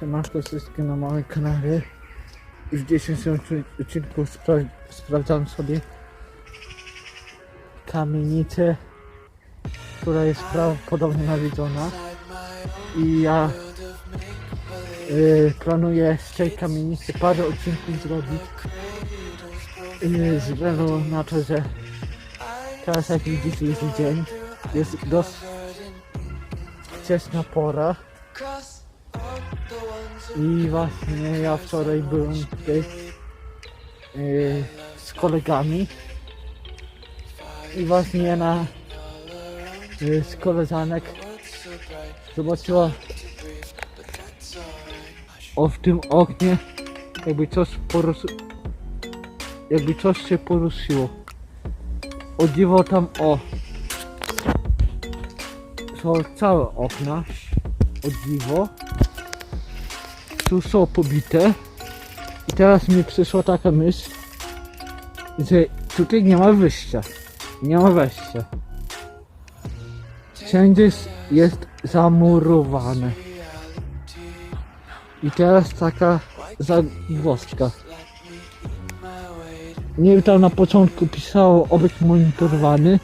Siemanko wszystkie na moim kanale. Już 10 odcinków spra sprawdzam sobie kamienicę, która jest prawdopodobnie nawiedzona. I ja y, planuję z tej kamienicy parę odcinków zrobić. Y, ze względu na to, że teraz jak widzicie jest dzień, jest dość wczesna pora. I właśnie ja wczoraj byłem tutaj yy, z kolegami. I właśnie jedna yy, z koleżanek zobaczyła o w tym oknie jakby coś jakby coś się poruszyło. O dziwo tam o. Są całe okna o dziwo tu są pobite. I teraz mi przyszła taka myśl, że tutaj nie ma wyjścia. Nie ma wejścia. Wszędzie jest- zamurowane. I teraz taka zagwozdka. Nie wiem, tam na początku pisało obiekt monitorowany.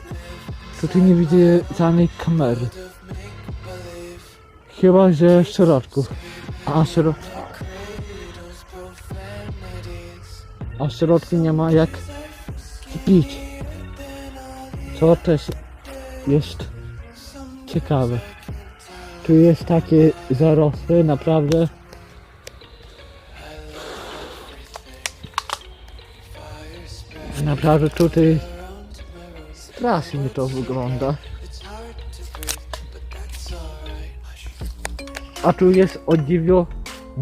Tutaj nie widzę żadnej kamery. Chyba, że w środku. A środku nie ma jak pić. Co też jest ciekawe. Tu jest takie zarosły, naprawdę. Naprawdę tutaj strasznie to wygląda. A tu jest o dziwo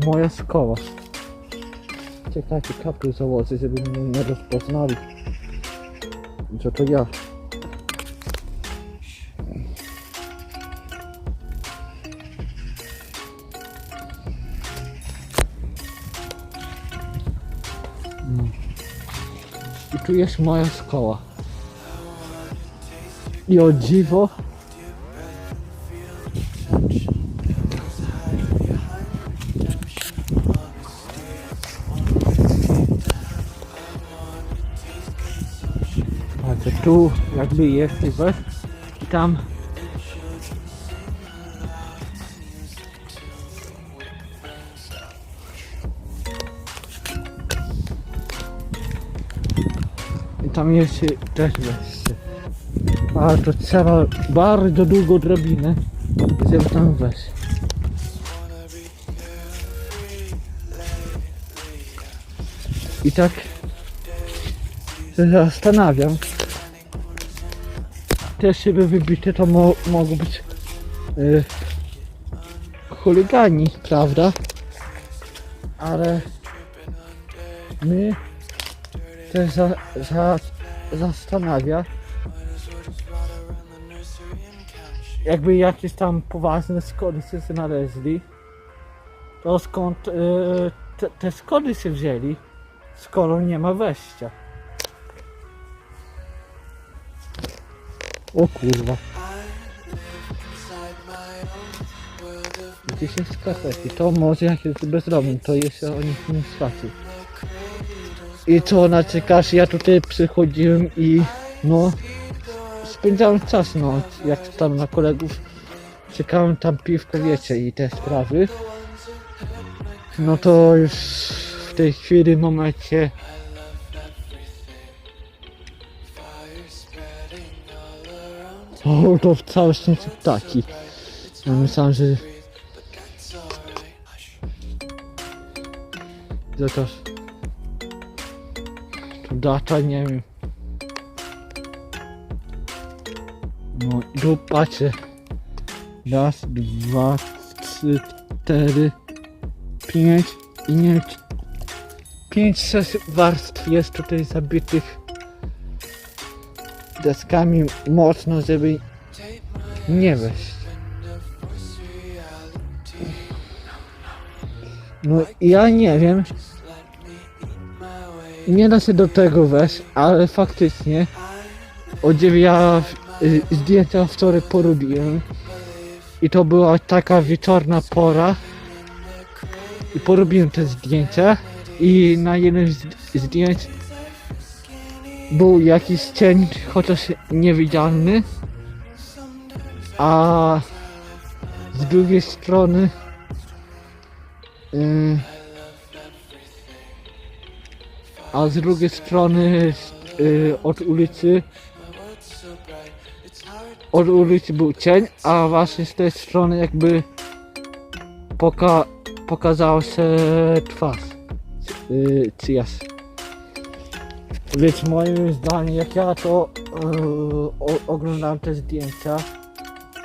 moja szkoła. Czekajcie, kapkę założę, żeby mnie nie rozpoznali. Że to ja. I tu jest moja szkoła. I o dziwo Patrzę, tu jakby jest i tam i tam jest też wejście. A to trzeba bardzo długo drabinę, żeby tam wejść. I tak się zastanawiam. Te szyby wybite to mo mogą być y, chuligani, prawda? Ale my też za, za, zastanawia jakby jakieś tam poważne skody się znaleźli to skąd y, te, te skody się wzięli skoro nie ma wejścia O kurwa. Gdzieś jest kasety. To może jak jest bezdomny, to jeszcze o nich nie stracił. I co na czekasz? Ja tutaj przychodziłem i no spędzałem czas no, jak tam na kolegów czekałem tam piwko wiecie i te sprawy. No to już w tej chwili momencie O, to całe szczęście ptaki. Ja myślałem, że... Że to... Data, nie wiem. No i tu patrzę. Raz, dwa, trzy, cztery, pięć Pięć, sześć warstw jest tutaj zabitych deskami mocno, żeby nie wejść. No ja nie wiem. Nie da się do tego wejść, ale faktycznie o dziewię ja y, zdjęcia wczoraj porobiłem i to była taka wieczorna pora i porobiłem te zdjęcia i na jednym z był jakiś cień, chociaż niewidzialny, a z drugiej strony yy, a z drugiej strony yy, od ulicy od ulicy był cień, a właśnie z tej strony jakby poka pokazała się twarz yy, czyjaś. Więc moim zdaniem jak ja to yy, o, oglądałem te zdjęcia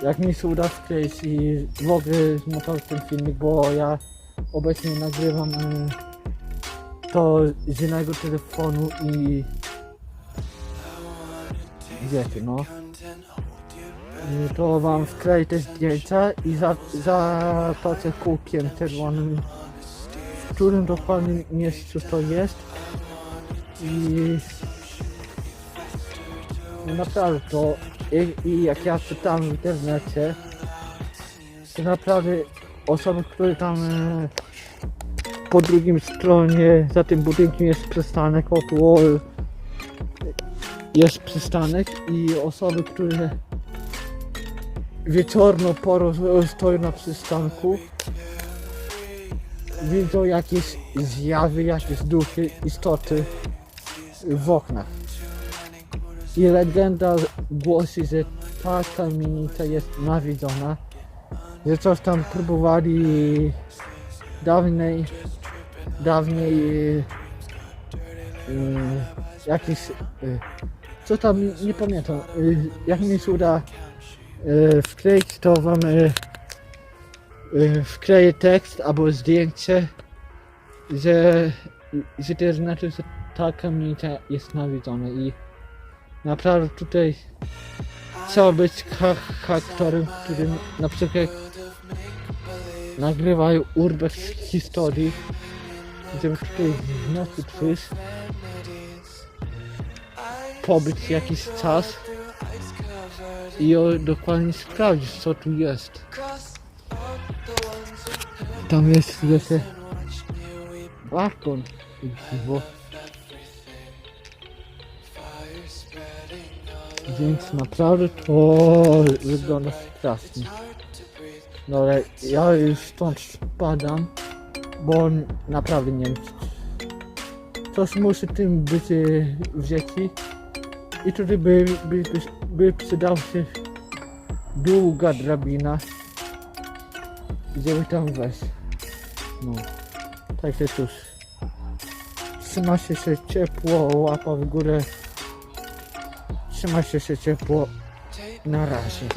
jak mi się uda skleić i ogóle zmontować ten filmik, bo ja obecnie nagrywam yy, to z innego telefonu i wiecie no. Y, to wam wkleję te zdjęcia i za, zatoczę kółkiem czerwonym, w którym dokładnie miejscu to jest i no naprawdę to i, i jak ja czytam w internecie to naprawdę osoby, które tam e, po drugim stronie za tym budynkiem jest przystanek, o tu o, jest przystanek i osoby, które wieczorną porą stoją na przystanku widzą jakieś zjawy, jakieś duchy, istoty w oknach. I legenda głosi, że ta kamienica jest nawiedzona, że coś tam próbowali dawniej, dawniej yy, jakiś, yy, co tam, nie pamiętam, yy, jak mi się uda yy, wkleić, to wam yy, wkleję tekst albo zdjęcie, że, że to znaczy, że ta kamienica jest nawiedzona i naprawdę tutaj trzeba być aktorem, który na przykład nagrywają urbex historii, żeby tutaj w nocy przyjść, pobyć jakiś czas i dokładnie sprawdzić co tu jest. Tam jest jeszcze balkon i Więc naprawdę to wygląda strasznie. No ale ja już stąd spadam, bo naprawdę nie wiem. Coś musi tym być wzięci. I tutaj by, by, by, by przydał się długa drabina, żeby tam wejść. No, także cóż. Trzyma się się ciepło, łapa w górę. Trzyma się się ciepło. Na razie.